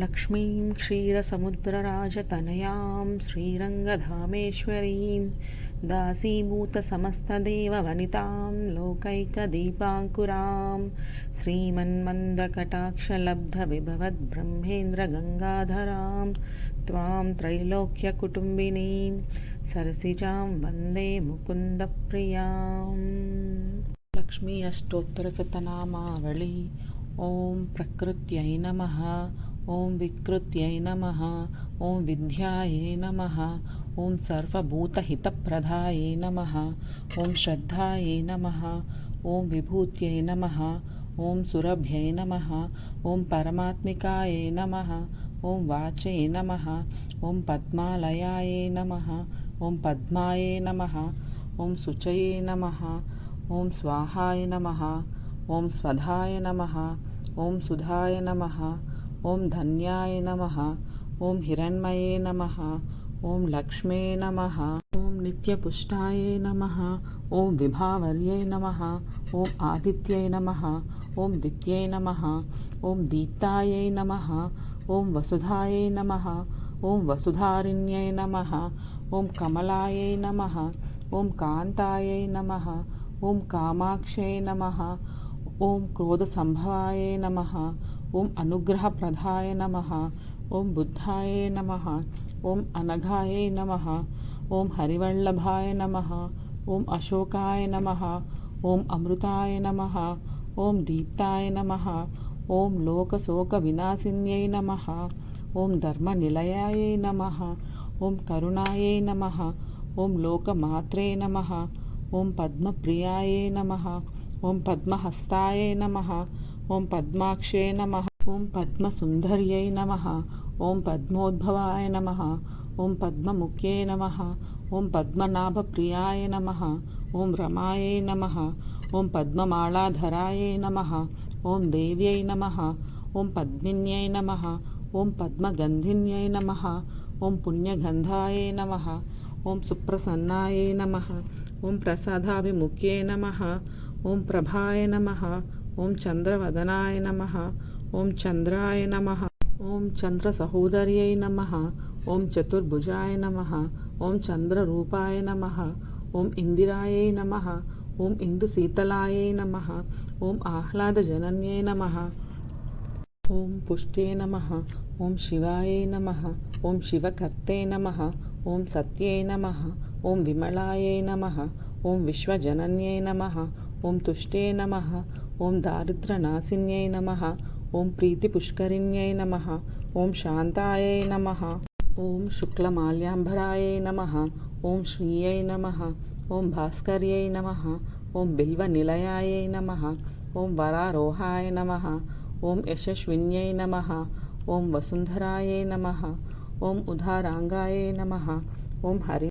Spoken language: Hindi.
लक्ष्मीं क्षीरसमुद्रराजतनयां श्रीरङ्गधामेश्वरीं दासीभूतसमस्तदेववनितां लोकैकदीपाङ्कुरां श्रीमन्मन्दकटाक्षलब्धविभवद्ब्रह्मेन्द्रगङ्गाधरां त्वां त्रैलोक्यकुटुम्बिनीं सरसिजां वन्दे मुकुन्दप्रियाम् लक्ष्मी अष्टोत्तरशतनामावळि ॐ प्रकृत्यै नमः ॐ विकृत्यै नमः ॐ विद्यायै नमः ॐ सर्वभूतहितप्रदायै नमः ॐ श्रद्धायै नमः ॐ विभूत्यै नमः ॐ सुरभ्यै नमः ॐ परमात्मिकायै नमः ॐ वाचै नमः ॐ पद्मालयायै नमः ॐ पद्मायै नमः ॐ शुचये नमः ॐ स्वाहाय नमः ॐ स्वधाय नमः ॐ सुधाय नमः ॐ धन्याय नमः ॐ हिरण्मये नमः ॐ लक्ष्मे नमः ॐ नित्यपुष्टाय नमः ॐ विभावर्यै नमः ॐ आदित्यै नमः ॐ दित्यै नमः ॐ दीप्तायै नमः ॐ वसुधायै नमः ॐ वसुधारिण्यै नमः ॐ कमलायै नमः ॐ कान्तायै नमः ॐ कामाक्ष्यै नमः ॐ क्रोधसम्भवाय नमः ॐ अनुग्रहप्रदाय नमः ॐ बुद्धाय नमः ॐ अनघाय नमः ॐ हरिवल्लभाय नमः ॐ अशोकाय नमः ॐ अमृताय नमः ॐ दीप्ताय नमः ॐ लोकशोकविनाशिन्यै नमः ॐ धर्मनिलयाय नमः ॐ करुणायै नमः ॐ लोकमात्रे नमः ॐ पद्मप्रियाय नमः ॐ पद्महस्ताय नमः ॐ पद्माक्षे नमः ॐ पद्मसुन्दर्यै नमः ॐ पद्मोद्भवाय नमः ॐ नमः ॐ पद्मनाभप्रियाय नमः ॐ रमायै नमः ॐ पद्ममालाधराय नमः ॐ देव्यै नमः ॐ पद्मिन्यै नमः ॐ पद्मगन्धिन्यै नमः ॐ पुण्यगन्धाय नमः ॐ सुप्रसन्नाय नमः ॐ प्रसादाभिमुख्ये नमः ॐ प्रभाय नमः ॐ चन्द्रवदनाय नमः ॐ चन्द्राय नमः ॐ चन्द्रसहोदर्यै नमः ॐ चतुर्भुजाय नमः ॐ चन्द्ररूपाय नमः ॐ इन्दिरायै नमः ॐ इन्दुशीतलायै नमः ॐ आह्लादजनन्यै नमः ॐ पुष्टे नमः ॐ शिवायै नमः ॐ शिवकर्ते नमः ॐ सत्ये नमः ॐ विमलायै नमः ॐ विश्वजनन्यै नमः ॐ तुष्टे नमः ॐ दारिद्र्यनाशिन्यै नमः ॐ प्रीतिपुष्करिण्यै नमः ॐ शान्तायै नमः ॐ शुक्लमाल्याम्बरायै नमः ॐ श्रियै नमः ॐ भास्कर्यै नमः ॐ बिल्वनिलयायै नमः ॐ वरारोहाय नमः ॐ यशस्विन्यै नमः ॐ वसुन्धरायै नमः ॐ उदाराङ्गायै नमः ॐ हरि